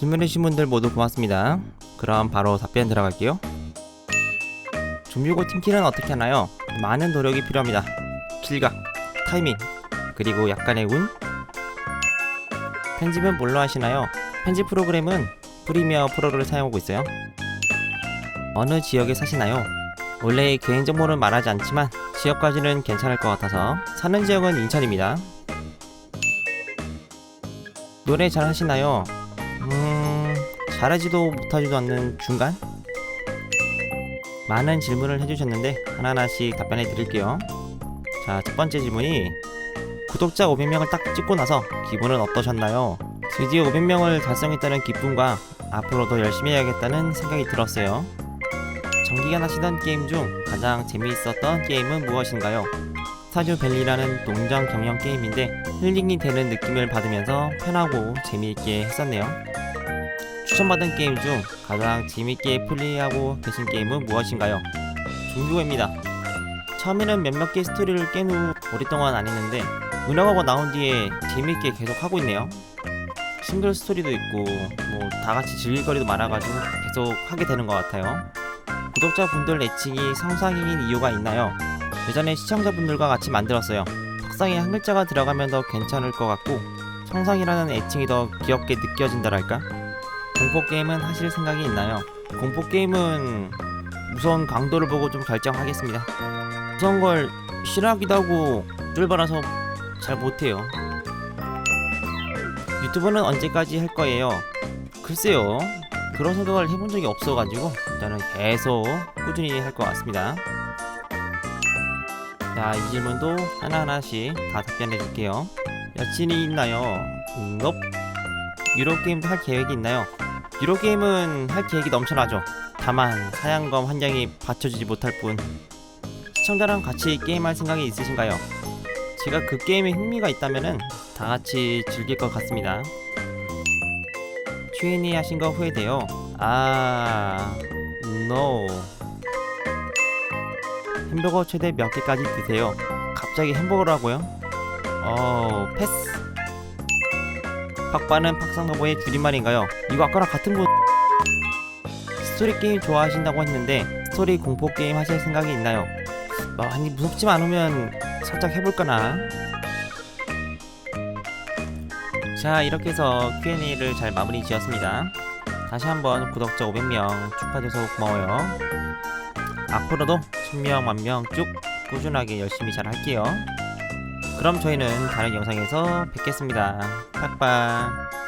질문해주신 분들 모두 고맙습니다. 그럼 바로 답변 들어갈게요. 좀비고 팀킬은 어떻게 하나요? 많은 노력이 필요합니다. 킬각, 타이밍, 그리고 약간의 운? 편집은 뭘로 하시나요? 편집 프로그램은 프리미어 프로를 사용하고 있어요. 어느 지역에 사시나요? 원래 개인 정보는 말하지 않지만 지역까지는 괜찮을 것 같아서 사는 지역은 인천입니다. 노래 잘 하시나요? 음... 잘하지도 못하지도 않는 중간? 많은 질문을 해주셨는데 하나하나씩 답변해 드릴게요. 자, 첫 번째 질문이 구독자 500명을 딱 찍고 나서 기분은 어떠셨나요? 드디어 500명을 달성했다는 기쁨과 앞으로 더 열심히 해야겠다는 생각이 들었어요. 정기간 하시던 게임 중 가장 재미있었던 게임은 무엇인가요? 스타듀 밸리라는 농장 경영 게임인데 힐링이 되는 느낌을 받으면서 편하고 재미있게 했었네요. 추천받은 게임 중 가장 재미있게 플레이하고 계신 게임은 무엇인가요? 종교입니다. 처음에는 몇몇 개 스토리를 깬 후 오랫동안 안 했는데 운영하고 나온 뒤에 재미있게 계속 하고 있네요. 싱글 스토리도 있고 뭐 다 같이 즐길 거리도 많아가지고 계속 하게 되는 것 같아요. 구독자분들 애칭이 성상인 이유가 있나요? 예전에 시청자분들과 같이 만들었어요. 석상에 한 글자가 들어가면 더 괜찮을 것 같고 성상이라는 애칭이 더 귀엽게 느껴진다랄까? 공포 게임은 하실 생각이 있나요? 공포 게임은 무서운 강도를 보고 좀 결정하겠습니다. 무서운 걸 싫어하기도 하고 쫄바라서 잘 못해요. 유튜브는 언제까지 할 거예요? 글쎄요. 그런 생각을 해본 적이 없어가지고 일단은 계속 꾸준히 할 것 같습니다. 자, 이 질문도 하나하나씩 다 답변해 줄게요. 여친이 있나요? 음, nope. 유로게임도 할 계획이 있나요? 유로 게임은 할 계획이 넘쳐나죠. 다만 사양검 한 장이 받쳐주지 못할 뿐. 시청자랑 같이 게임할 생각이 있으신가요? 제가 그 게임에 흥미가 있다면은 다 같이 즐길 것 같습니다. Q&A 하신 거 후회돼요. 아, no. 햄버거 최대 몇 개까지 드세요? 갑자기 햄버거라고요? 어, 패스. 팍바는 팍상너버의 줄임말인가요? 이거 아까랑 같은 거. 스토리 게임 좋아하신다고 했는데 스토리 공포 게임 하실 생각이 있나요? 어, 아니 무섭지만 않으면 살짝 해볼까나. 자 이렇게 해서 Q&A를 잘 마무리 지었습니다. 다시 한번 구독자 500명 축하드려서 고마워요. 앞으로도 1000명, 만명 쭉 꾸준하게 열심히 잘 할게요. 그럼 저희는 다른 영상에서 뵙겠습니다. 빡빡.